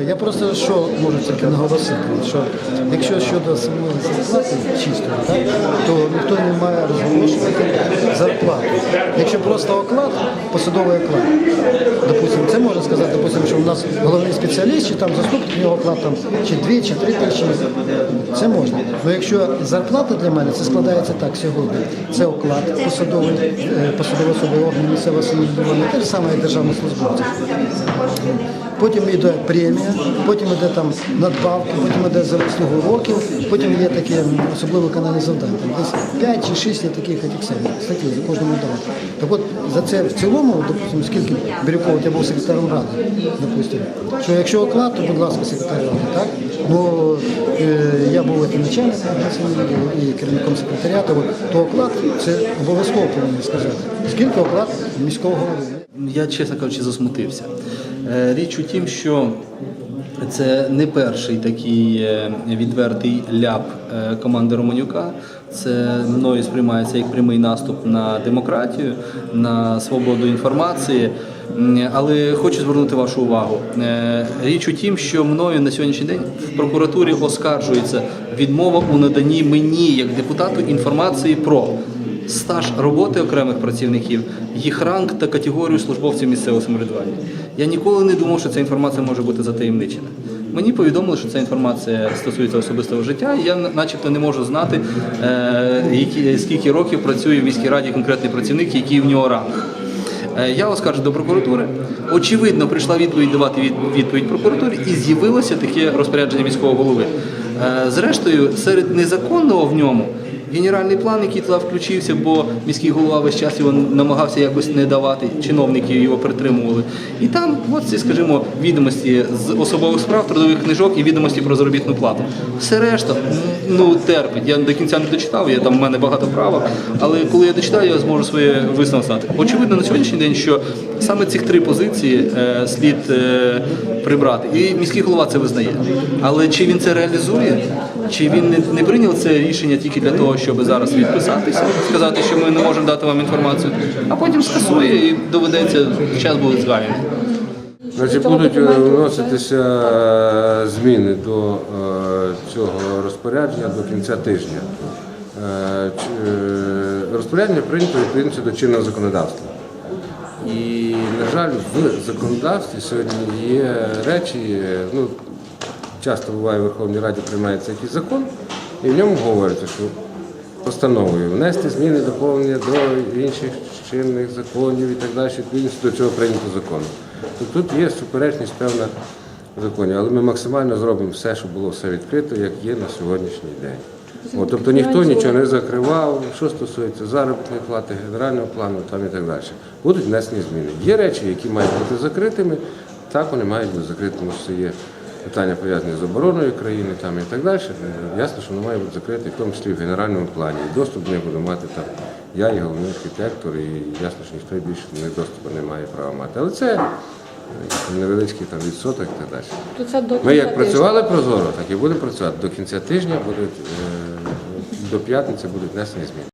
Е, Я просто що можу тільки наголосити, що якщо щодо самої зарплати чистої, так, то ніхто не має розголошувати зарплату. Якщо просто оклад, посадовий оклад, допустимо, це можна сказати, допустим, нас головний спеціаліст, чи там заступник, нього оклад там чи 2, чи 3 тисячі, це можна. Але якщо зарплата для мене, це складається так сьогодні. Це оклад посадовий, е, посадової особи органу місцевого самоврядування, те ж саме як державних службовців. Потім йде премія, потім йде там надбавки, потім йде за вислугу років, потім є такі м, особливо виконання завдань. Десь 5 чи 6 є таких статей за кожному давати. Так от за це в цілому, допустимо, скільки Бірюкова, я був секретарем ради, допустимо, що якщо оклад, то будь ласка, секретар ради, так? Ну е, я був і начальником і керівником секретаріату, то оклад це обов'язково повинен сказати. Скільки оклад міського голови? Я, чесно кажучи, засмутився. Е, Річ у тім, що це не перший такий е, відвертий ляп е, команди Романюка. Це мною сприймається як прямий наступ на демократію, на свободу інформації. Але хочу звернути вашу увагу. Е, Річ у тім, що мною на сьогоднішній день в прокуратурі оскаржується відмова у наданні мені як депутату інформації про стаж роботи окремих працівників, їх ранг та категорію службовців місцевого самоврядування. Я ніколи не думав, що ця інформація може бути затаємничена. Мені повідомили, що ця інформація стосується особистого життя, і я начебто не можу знати, е, скільки років працює в міській раді конкретний працівник, який в нього ранг. Е, Я оскаржу до прокуратури. Очевидно, прийшла відповідь давати від- відповідь прокуратурі, і з'явилося таке розпорядження міського голови. Е, Зрештою, серед незаконного в ньому генеральний план, який туди включився, бо міський голова весь час його намагався якось не давати, чиновники його притримували. І там, от ці, скажімо, відомості з особових справ, трудових книжок і відомості про заробітну плату. Все решта, ну терпить. Я до кінця не дочитав, я там в мене багато правок, але коли я дочитаю, я зможу своє висновок стати. Очевидно, на сьогоднішній день, що саме цих три позиції е, слід е, прибрати. І міський голова це визнає. Але чи він це реалізує, чи він не, не прийняв це рішення тільки для того, щоб зараз відписатися, сказати, що ми не можемо дати вам інформацію, а потім скасує і доведеться час буде згаяний. Значить, будуть е, вноситися е, зміни до е, цього розпорядження до кінця тижня. Розпорядження прийнято відповідно до чинного законодавства. І, на жаль, в законодавстві сьогодні є речі, ну, часто буває в Верховній Раді приймається якийсь закон, і в ньому говориться, що постановою внести зміни, доповнення до інших чинних законів і так далі, відповідно до цього прийнято закону. Тобто тут є суперечність певна в законі, але ми максимально зробимо все, щоб було все відкрито, як є на сьогоднішній день. От, тобто ніхто нічого не закривав, що стосується заробітної плати, генерального плану там і так далі. Будуть внесені зміни. Є речі, які мають бути закритими, так вони мають бути закритими, що це є питання пов'язані з обороною країни там і так далі. Ясно, що воно має бути закрите, в тому числі в генеральному плані. І доступ не буду мати там я і головний архітектор, і ясно, що ніхто більше не доступу не має права мати. Але це е, невеличкий там відсоток і так далі. То це до Ми кінця як тижня. працювали прозоро, так і будемо працювати. До кінця тижня будуть, е, до п'ятниці будуть внесені зміни.